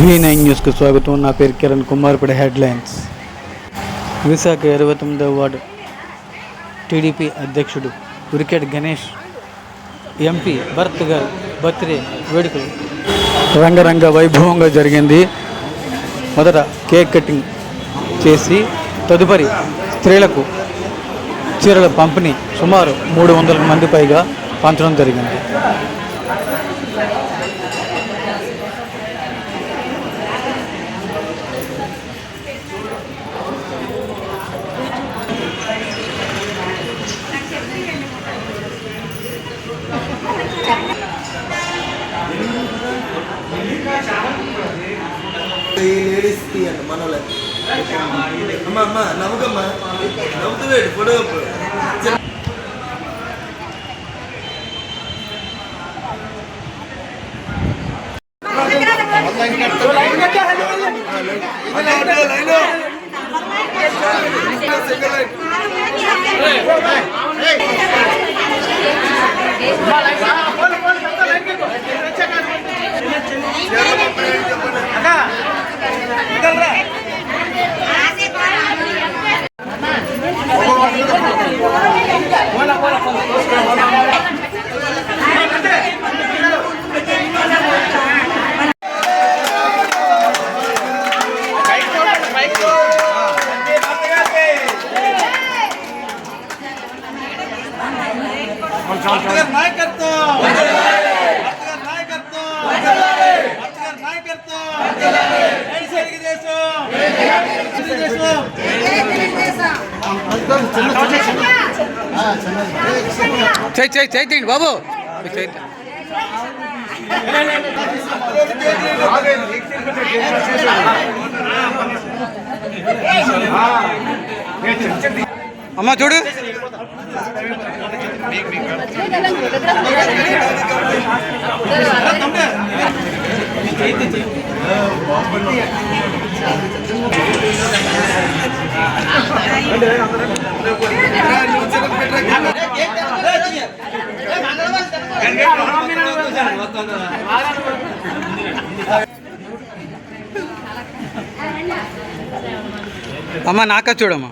V nine న్యూస్కు స్వాగతం. నా పేరు కిరణ్ కుమార్ ఇప్పుడు హెడ్లైన్స్. విశాఖ ఇరవై తొమ్మిదవ వార్డు టీడీపీ అధ్యక్షుడు ఉరికెట్ గణేష్ ఎంపీ భరత్ గారు బర్త్డే వేడుకలు. రంగరంగ వైభవంగా జరిగింది. మొదట కేక్ కటింగ్ చేసి తదుపరి స్త్రీలకు చీరల పంపిణీ సుమారు మూడు వందల మంది పైగా పంచడం జరిగింది. అమ్మ అమ్మ నవ్వుకమ్మా నవ్వుతూ వేడు పొడవు చేయి చేయి చేయి తీయండి బాబు. చేయి అమ్మ చూడు. అమ్మ నాక చూడమ్మా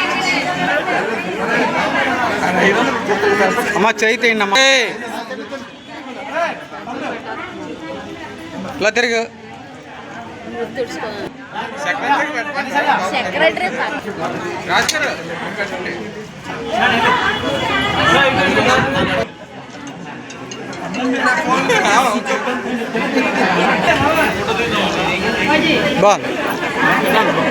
అమ్మ ఏయ్. ఇలా తిరుగు. బాగుంది.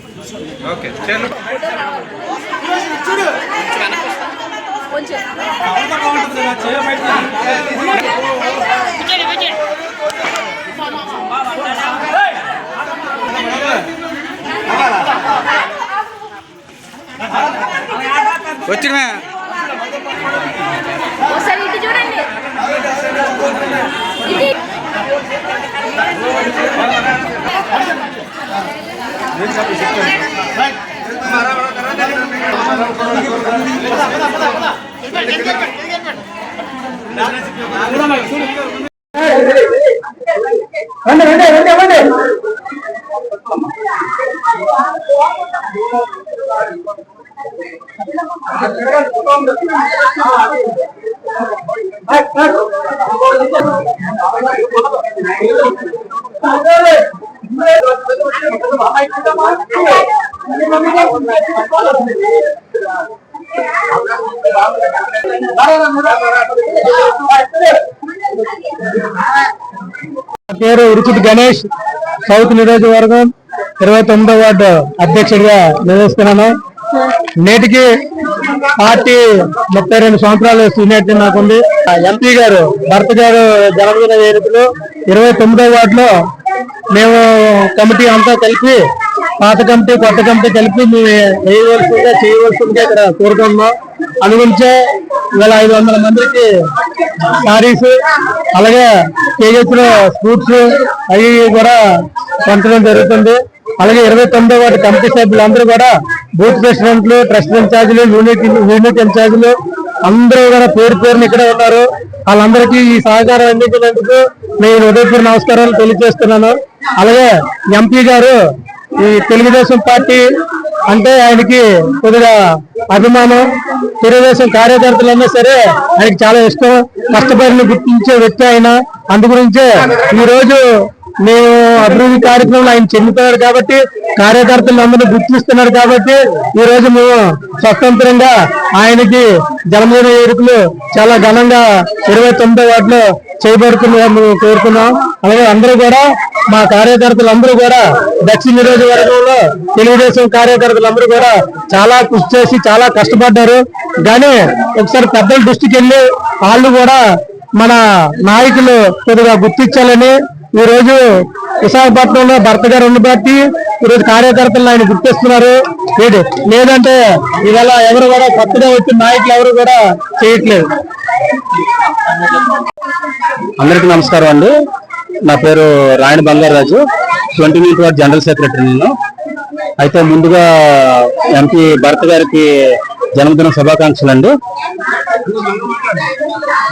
లవ్లీ కొంచెం. రండి రండి రండి రండి Thank. పేరు ఉరుచుటి గణేష్ సౌత్ నియోజకవర్గం ఇరవై తొమ్మిదో వార్డు అధ్యక్షుడిగా నిర్వహిస్తున్నాను నేటికి పార్టీ ముప్పై రెండు సంవత్సరాలు సీనియర్టీ నాకుంది. ఆ ఎంపీ గారు భర్త గారు జన్మదిన వేడుకలు ఇరవై తొమ్మిదో వార్డులో మేము కమిటీ అంతా కలిపి పాత కమిటీ కొత్త కమిటీ కలిపి మేము వేయవలసిందిగా చేయవలసిందిగా ఇక్కడ కోరుకుంటున్నాం. అనుగురించే ఇవాళ ఐదు వందల మందికి సారీస్ అలాగే కేజెస్లో ఫ్రూట్స్ అవి కూడా పంచడం జరుగుతుంది. అలాగే ఇరవై తొమ్మిదో వాటి కమిటీ సభ్యులందరూ కూడా బూత్ ప్రెసిడెంట్లు ట్రస్ట్ ఇన్ఛార్జీలు యూనిట్ యూనిట్ ఇన్ఛార్జీలు అందరూ కూడా పేరు పేరుని ఇక్కడే ఉన్నారు. వాళ్ళందరికీ ఈ సహకారం అందించినందుకు నేను ఉదయపూర్ నమస్కారాలు తెలియజేస్తున్నాను. అలాగే ఎంపీ గారు ఈ తెలుగుదేశం పార్టీ అంటే ఆయనకి కొద్దిగా అభిమానం తెలుగుదేశం కార్యకర్తలన్నా సరే ఆయనకి చాలా ఇష్టం. కష్టపడిని గుర్తించే వ్యక్తి ఆయన. అందుగురించే ఈ రోజు మేము అభివృద్ధి కార్యక్రమంలో ఆయన చెందుతున్నాడు కాబట్టి కార్యకర్తలు అందరూ గుర్తిస్తున్నారు కాబట్టి ఈ రోజు మేము స్వతంత్రంగా ఆయనకి జన్మదిన వేడుకలు చాలా ఘనంగా ఇరవై తొమ్మిదో వాటిలో చేయబడుతున్నాం మేము కోరుతున్నాం. అలాగే అందరూ కూడా మా కార్యకర్తలు అందరూ కూడా దక్షిణ నియోజకవర్గంలో తెలుగుదేశం కార్యకర్తలు అందరూ కూడా చాలా కృషి చేసి చాలా కష్టపడ్డారు. కానీ ఒకసారి పెద్దల దృష్టికి వెళ్ళి వాళ్ళు కూడా మన నాయకులు కొద్దిగా గుర్తించాలని ఈ రోజు విశాఖపట్నంలో భర్త గారు ఉండబట్టి ఈరోజు ఈ రోజు కార్యకర్తలు ఆయన గుర్తిస్తున్నారు. ఏంటి లేదంటే ఇవాళ ఎవరు కూడా కొత్తగా వచ్చిన నాయకులు ఎవరు కూడా చేయట్లేదు. అందరికీ నమస్కారం అండి. నా పేరు Rayana Bangaraju. Twenty ninth ward general secretary నేను. అయితే ముందుగా ఎంపీ భరత్ గారికి జన్మదిన శుభాకాంక్షలు అండి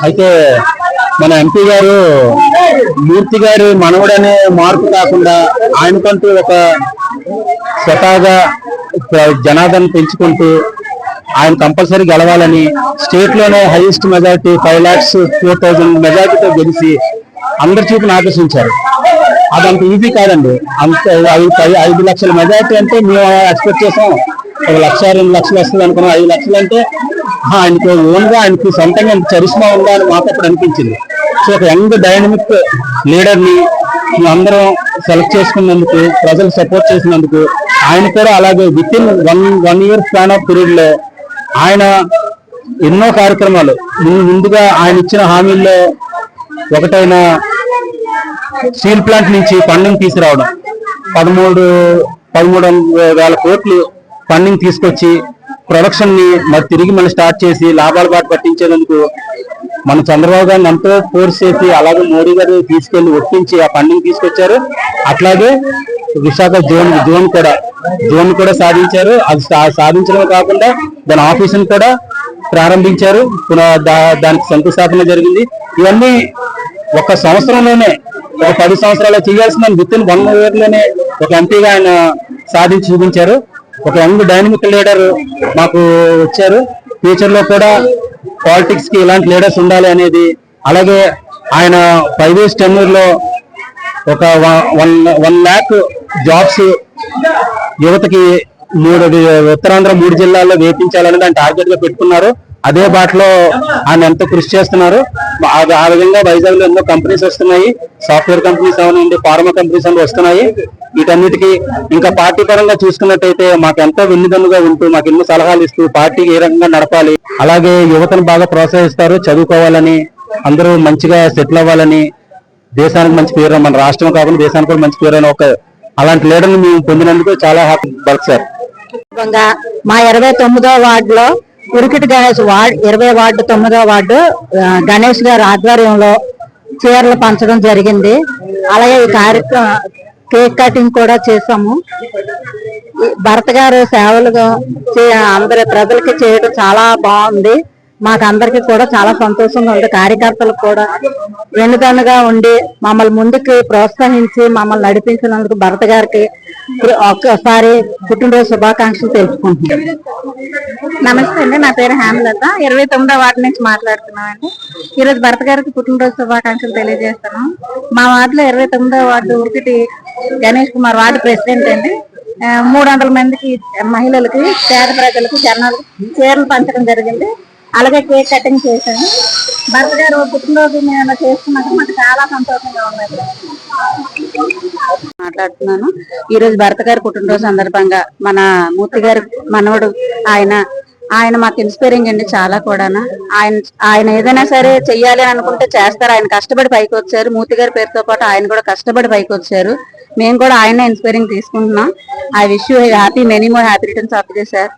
అయితే మన ఎంపీ గారు మూర్తి గారి మనవడనే మార్పు కాకుండా ఆయనకంటూ ఒక స్వతహాగా జనాదరణ పెంచుకుంటూ ఆయన కంపల్సరీ గెలవాలని స్టేట్లోనే highest majority five lakhs four thousand మెజారిటీతో గెలిచి అందరి చూపును ఆకర్షించారు అది అంత ఈజీ కాదండి. అంత ఐదు ఐదు లక్షల మెజార్టీ అంటే మేము ఎక్స్పెక్ట్ చేసాం. ఒక లక్ష రెండు లక్షలు వస్తుంది అనుకున్నాం. ఐదు లక్షలు అంటే ఆయనకు ఓన్గా ఆయనకి ఆయనకు సొంతంగా చరిష్మా ఉందా అని మాకు అప్పుడు అనిపించింది. సో ఒక యంగ్ డైనమిక్ లీడర్ని అందరం సెలెక్ట్ చేసుకున్నందుకు ప్రజలు సపోర్ట్ చేసినందుకు ఆయన కూడా అలాగే with in one one year span of పీరియడ్లో ఆయన ఎన్నో కార్యక్రమాలు. ముందుగా ఆయన ఇచ్చిన హామీల్లో ఒకటైన స్టీల్ ప్లాంట్ నుంచి ఫండింగ్ తీసుకురావడం. పదమూడు పదమూడు వేల కోట్లు ఫండింగ్ తీసుకొచ్చి ప్రొడక్షన్ని మరి తిరిగి మనం స్టార్ట్ చేసి లాభాలు బాట పట్టించేందుకు మన చంద్రబాబు గారిని ఎంతో ఫోర్స్ చేసి అలాగే మోడీ గారు తీసుకెళ్ళి ఒప్పించి ఆ ఫండింగ్ తీసుకొచ్చారు. అట్లాగే విశాఖ జోన్ జోన్ కూడా జోన్ కూడా సాధించారు. అది సా- సాధించడమే కాకుండా దాని ఆఫీసును కూడా ప్రారంభించారు. దా- దానికి శంకుస్థాపన జరిగింది. ఇవన్నీ ఒక సంవత్సరంలోనే ఒక పది సంవత్సరాలు చేయాల్సిన విత్ ఇన్ వన్ ఇయర్లోనే ఒక ఎంపీగా ఆయన సాధించి చూపించారు. ఒక యంగ్ డైనమిక్ లీడర్ మాకు వచ్చారు. ఫ్యూచర్లో కూడా పాలిటిక్స్కి ఇలాంటి లీడర్స్ ఉండాలి అనేది అలాగే ఆయన ఫైవ్ ఇయర్స్ టెన్యూర్లో ఒక వన్ వన్ ల్యాక్ జాబ్స్ యువతకి మూడు ఉత్తరాంధ్ర మూడు జిల్లాల్లో వేపించాలని ఆయన టార్గెట్గా పెట్టుకున్నారు. అదే బాటలో ఆయన ఎంతో కృషి చేస్తున్నారు? ఆ విధంగా వైజాగ్లో ఎన్నో కంపెనీస్ వస్తున్నాయి. సాఫ్ట్వేర్ కంపెనీస్ అవనండి ఫార్మా కంపెనీస్ అన్ని వస్తున్నాయి. వీటన్నిటికీ ఇంకా పార్టీ పరంగా చూసుకున్నట్టయితే మాకు ఎంతో వెన్నుదన్నుగా ఉంటూ మాకు ఎన్నో సలహాలు ఇస్తూ పార్టీకి ఏ రకంగా నడపాలి. అలాగే యువతను బాగా ప్రోత్సహిస్తారు చదువుకోవాలని అందరూ మంచిగా సెటిల్ అవ్వాలని. దేశానికి మంచి పేరు మన రాష్ట్రం కాకుండా దేశానికి కూడా మంచి పేరు అని ఒక అలాంటి లీడర్ని మేము పొందినందుకు చాలా హ్యాపీ. Birth sir. మా ఇరవై తొమ్మిదో వార్డులో ఉరికిటి గణేష్ వార్డ్ ఇరవై వార్డు తొమ్మిదో వార్డు గణేష్ గారి ఆధ్వర్యంలో చీరలు పంచడం జరిగింది. అలాగే ఈ కార్యక్రమం కేక్ కటింగ్ కూడా చేసాము ఈ భరత్ గారు సేవలు చే- అందరి ప్రజలకి చేయడం చాలా బాగుంది. మాకు అందరికీ కూడా చాలా సంతోషంగా ఉంది. కార్యకర్తలకు కూడా వెనుదన్నుగా ఉండి మమ్మల్ని ముందుకు ప్రోత్సహించి మమ్మల్ని నడిపించినందుకు భరత్ గారికి ఒక్కసారి పుట్టినరోజు శుభాకాంక్షలు తెలుసుకుంటున్నాను నమస్తే అండి నా పేరు హేమలత. ఇరవై తొమ్మిదో వార్డు నుంచి మాట్లాడుతున్నామండి. ఈరోజు భర్త గారికి పుట్టినరోజు శుభాకాంక్షలు తెలియజేస్తున్నాం. మా వార్డులో ఇరవై తొమ్మిదో వార్డు ఒకటి గణేష్ కుమార్ వార్డు ప్రెసిడెంట్ అండి. మూడు వందల మందికి మహిళలకి పేద ప్రజలకు జనాలు చీరలు పంచడం జరిగింది. అలాగే కేక్ కటింగ్ చేశాను. భర్త గారు పుట్టినరోజు మేము చేస్తున్నట్టు మాకు చాలా సంతోషంగా ఉన్నది. మాట్లాడుతున్నాను. ఈ రోజు భరత్ గారి పుట్టినరోజు సందర్భంగా మన మూర్తి గారి మనవడు ఆయన ఆయన మాకు ఇన్స్పైరింగ్ అండి చాలా కూడానా. ఆయన ఆయన ఏదైనా సరే చెయ్యాలి అని అనుకుంటే చేస్తారు. ఆయన కష్టపడి పైకి వచ్చారు. మూర్తి గారి పేరుతో పాటు ఆయన కూడా కష్టపడి పైకి వచ్చారు. మేము కూడా ఆయన ఇన్స్పైరింగ్ తీసుకుంటున్నాం. I wish you happy many more happy returns of day sir.